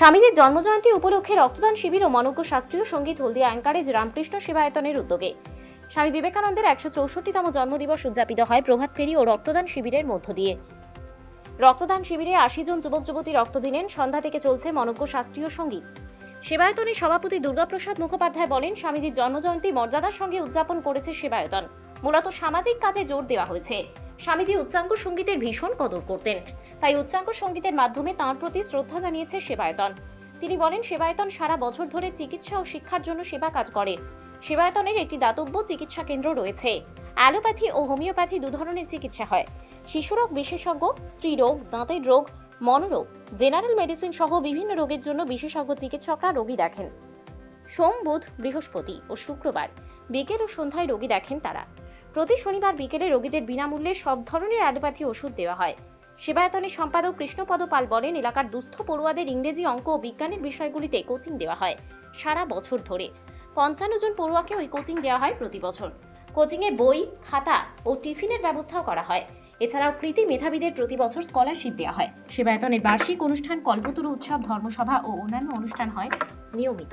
স্বামীজির জন্মজয়ন্তী উপলক্ষে রক্তদান শিবির ও মনজ্ঞ শাস্ত্রীয় সংগীত হলদিয়া অ্যাঙ্কারেজ রামকৃষ্ণ সেবায়তনের উদ্যোগে। স্বামী বিবেকানন্দের একশো চৌষট্টিতম জন্মদিবস উদযাপিত হয় প্রভাত ফেরি ও রক্তদান শিবিরের মধ্য দিয়ে। রক্তদান শিবিরে আশি জন যুবক যুবতী রক্ত দিলেন, সন্ধ্যা থেকে চলছে মনজ্ঞ শাস্ত্রীয় সংগীত। সেবায়তনের সভাপতি দুর্গাপ্রসাদ মুখোপাধ্যায় বলেন, স্বামীজির জন্মজয়ন্তী মর্যাদার সঙ্গে উদযাপন করেছে সেবায়তন। মূলত সামাজিক কাজে জোর দেওয়া হয়েছে। স্বামীজি উচ্চাঙ্গ সঙ্গীতের ভীষণ কদর করতেন। তাই উচ্চাঙ্গ সঙ্গীতের মাধ্যমে তাঁর প্রতি শ্রদ্ধা জানিয়েছে সেবায়তন। তিনি বলেন, সেবায়তন সারা বছর ধরে চিকিৎসা ও শিক্ষার জন্য সেবা কাজ করে। সেবায়তনের একটি দাতব্য চিকিৎসা কেন্দ্র রয়েছে। অ্যালোপ্যাথি ও হোমিওপ্যাথি দু ধরনের চিকিৎসা হয়। শিশুরোগ বিশেষজ্ঞ স্ত্রীরোগ দাঁতের রোগ, মনোরোগ, জেনারেল মেডিসিন সহ বিভিন্ন রোগের জন্য বিশেষজ্ঞ চিকিৎসকরা রোগী দেখেন। সোম, বুধ, বৃহস্পতি ও শুক্রবার বিকেল ও সন্ধ্যায় রোগী দেখেন তারা। প্রতি শনিবার বিকেলে রোগীদের বিনামূল্যে সব ধরনের অ্যালোপ্যাথি ওষুধ দেওয়া হয়। সেবায়তনের সম্পাদক কৃষ্ণপদ পাল বলেন, এলাকার দুস্থ পড়ুয়াদের ইংরেজি অঙ্ক ও বিজ্ঞানের বিষয়গুলিতে কোচিং দেওয়া হয় সারা বছর ধরে। পঞ্চান্ন জন পড়ুয়াকে ওই কোচিং দেওয়া হয় প্রতি বছর। কোচিংয়ে বই, খাতা ও টিফিনের ব্যবস্থাও করা হয়। এছাড়াও কৃতি মেধাবীদের প্রতি বছর স্কলারশিপ দেওয়া হয়। সেবায়তনের বার্ষিক অনুষ্ঠান কল্পতরু উৎসব, ধর্মসভা ও অন্যান্য অনুষ্ঠান হয় নিয়মিত।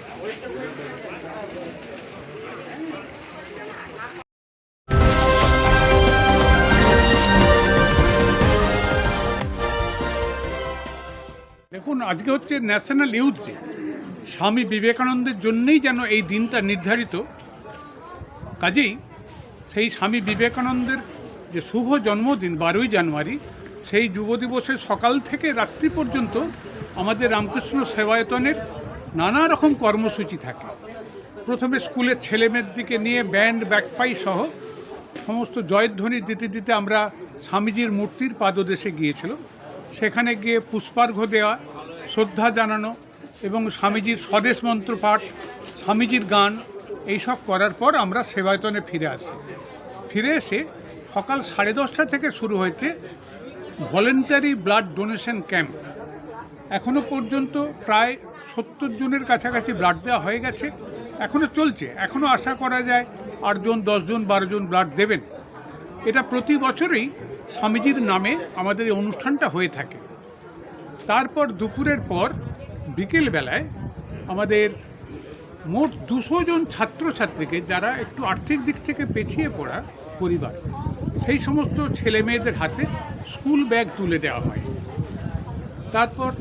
দেখুন, আজকে হচ্ছে ন্যাশনাল ইউথ ডে স্বামী বিবেকানন্দের জন্যই যেন এই দিনটা নির্ধারিত, কাজেই সেই স্বামী বিবেকানন্দের যে শুভ জন্মদিন বারোই জানুয়ারি, সেই যুব দিবসের সকাল থেকে রাত্রি পর্যন্ত আমাদের রামকৃষ্ণ সেবায়তনের নানা রকম কর্মসূচি থাকে। প্রথমে স্কুলের ছেলেমেয়ের দিকে নিয়ে ব্যান্ড, ব্যাকপাই সহ সমস্ত জয়ধ্বনি দিতে দিতে আমরা স্বামীজির মূর্তির পাদদেশে গিয়েছিল সেখানে গিয়ে পুষ্পার্ঘ দেওয়া, শ্রদ্ধা জানানো এবং স্বামীজির স্বদেশ মন্ত্র পাঠ, স্বামীজির গান, এইসব করার পর আমরা সেবায়তনে ফিরে আসি। ফিরে এসে সকাল সাড়ে দশটা থেকে শুরু হয়েছে ভলেন্টারি ব্লাড ডোনেশন ক্যাম্প। এখনও পর্যন্ত প্রায় সত্তর জনের কাছাকাছি ব্লাড দেওয়া হয়ে গেছে এখনও চলছে এখনও আশা করা যায় আটজন দশজন বারোজন ব্লাড দেবেন। এটা প্রতি বছরই স্বামীজির নামে আমাদের এই অনুষ্ঠানটা হয়ে থাকে। তারপর দুপুরের পর বিকেলবেলায় আমাদের মোট দুশো জন ছাত্রছাত্রীকে, যারা একটু আর্থিক দিক থেকে পেছিয়ে পড়া পরিবার, সেই সমস্ত ছেলে মেয়েদের হাতে স্কুল ব্যাগ তুলে দেওয়া হয়। তারপর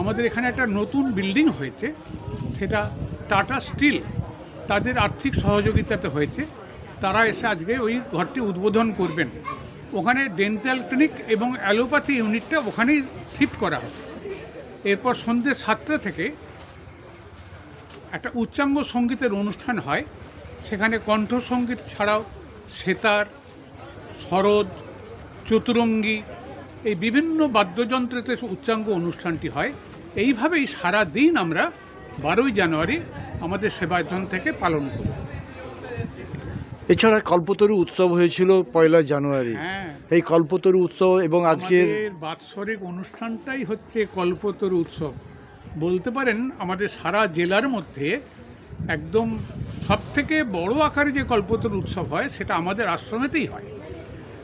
আমাদের এখানে একটা নতুন বিল্ডিং হয়েছে, সেটা টাটা স্টিল। তাদের আর্থিক সহযোগিতাতে হয়েছে। তারা এসে আজকে ওই ঘরটি উদ্বোধন করবেন। ওখানে ডেন্টাল ক্লিনিক এবং অ্যালোপ্যাথি ইউনিটটা ওখানেই শিফট করা হবে। এরপর সন্ধ্যে সাতটা থেকে একটা উচ্চাঙ্গ সঙ্গীতের অনুষ্ঠান হয়। সেখানে কণ্ঠসঙ্গীত ছাড়াও সেতার সরোদ চতুরঙ্গী এই বিভিন্ন বাদ্যযন্ত্রেতে উচ্চাঙ্গ অনুষ্ঠানটি হয়। এইভাবেই সারা দিন আমরা বারোই জানুয়ারি আমাদের সেবায়তন থেকে পালন করি। এছাড়া কল্পতরু উৎসব হয়েছিল পয়লা জানুয়ারি। হ্যাঁ। এই কল্পতরু উৎসব এবং আজকের বাৎসরিক অনুষ্ঠানটাই হচ্ছে কল্পতরু উৎসব। বলতে পারেন আমাদের সারা জেলার মধ্যে একদম সব থেকে বড় আকারে যে কল্পতরু উৎসব হয় সেটা আমাদের আশ্রমেতেই হয়।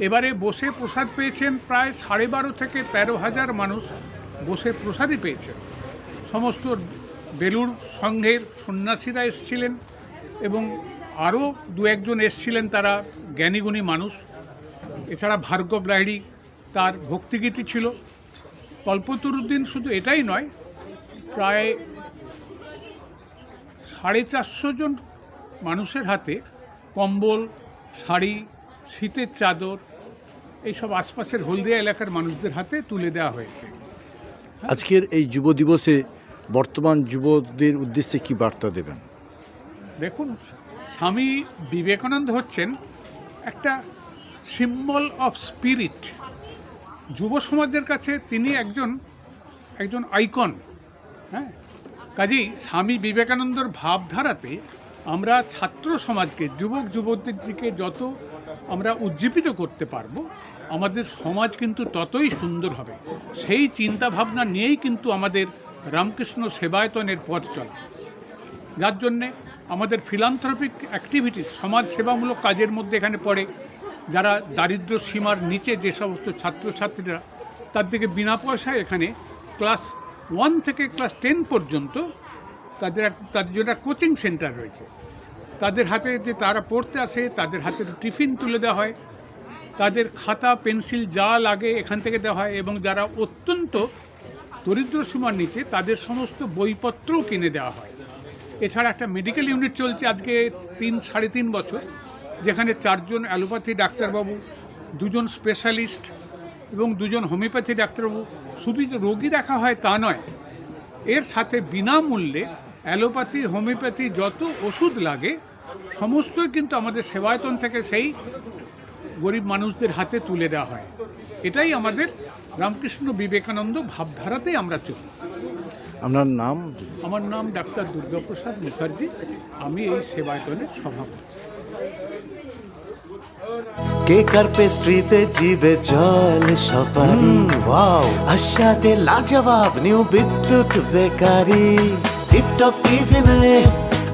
এবারে বসে প্রসাদ পেয়েছেন প্রায় সাড়ে বারো থেকে তেরো হাজার মানুষ বসে প্রসাদই পেয়েছেন। সমস্ত বেলুর সংঘের সন্ন্যাসীরা এসেছিলেন এবং আরও দু একজন এসছিলেন তারা জ্ঞানীগুণী মানুষ। এছাড়া ভার্গব লাহিড়ি তার ভক্তিগীতি ছিল। কল্পতরুদ্দিন শুধু এটাই নয়, প্রায় সাড়ে চারশো জন মানুষের হাতে কম্বল, শাড়ি শীতের চাদর এইসব আশপাশের হলদিয়া এলাকার মানুষদের হাতে তুলে দেওয়া হয়েছে। আজকের এই যুব দিবসে বর্তমান যুবদের উদ্দেশ্যে কি বার্তা দেবেন? দেখুন স্বামী বিবেকানন্দ হচ্ছেন একটা সিম্বল অফ স্পিরিট যুব সমাজের কাছে তিনি একজন একজন আইকন হ্যাঁ? কাজেই স্বামী বিবেকানন্দর ভাবধারাতে আমরা ছাত্র সমাজকে যুবক যুবতীর দিকে যত আমরা উজ্জীবিত করতে পারব, আমাদের সমাজ কিন্তু ততই সুন্দর হবে। সেই চিন্তা ভাবনা নিয়েই কিন্তু আমাদের রামকৃষ্ণ সেবায়তনের পথ চলা। যার জন্যে আমাদের ফিলান্থ্রপিক অ্যাক্টিভিটিস সমাজ সেবামূলক কাজের মধ্যে এখানে পড়ে। যারা দারিদ্র সীমার নিচে যে সমস্ত ছাত্রছাত্রীরা, তার দিকে বিনা পয়সায় এখানে ক্লাস ওয়ান থেকে ক্লাস টেন পর্যন্ত তাদের তাদের জন্য কোচিং সেন্টার রয়েছে। তাদের হাতে যে তারা পড়তে আসে, তাদের হাতে টিফিন তুলে দেওয়া হয়। তাদের খাতা, পেন্সিল যা লাগে এখান থেকে দেওয়া হয় এবং যারা অত্যন্ত দরিদ্র সীমার নিচে, তাদের সমস্ত বইপত্রও কিনে দেওয়া হয়। এছাড়া একটা মেডিকেল ইউনিট চলছে আজকে তিন, সাড়ে তিন বছর, যেখানে চারজন অ্যালোপ্যাথি ডাক্তারবাবু, দুজন স্পেশালিস্ট এবং দুজন হোমিওপ্যাথি ডাক্তারবাবু, শুধু যে রোগী দেখা হয় তা নয়, এর সাথে বিনামূল্যে অ্যালোপ্যাথি হোমিওপ্যাথি যত ওষুধ লাগে সমস্তই কিন্তু আমাদের সেবায়তন থেকে সেই গরিব মানুষদের হাতে তুলে দেওয়া হয়। এটাই আমাদের রামকৃষ্ণ বিবেকানন্দ ভাবধারাতেই আমরা চলি। আপনার নাম? আমার নাম ডাক্তার দুর্গাপ্রসাদ মুখার্জি। আমি এই সেবায়তনের সভাপতি। কেক আর পেস্ট্রিতে জিবে জল সপারি? ওয়াও। আশাতে লাজবাব নিউ বিদ্যুৎ বেকারি। টিপটপ টিফিনে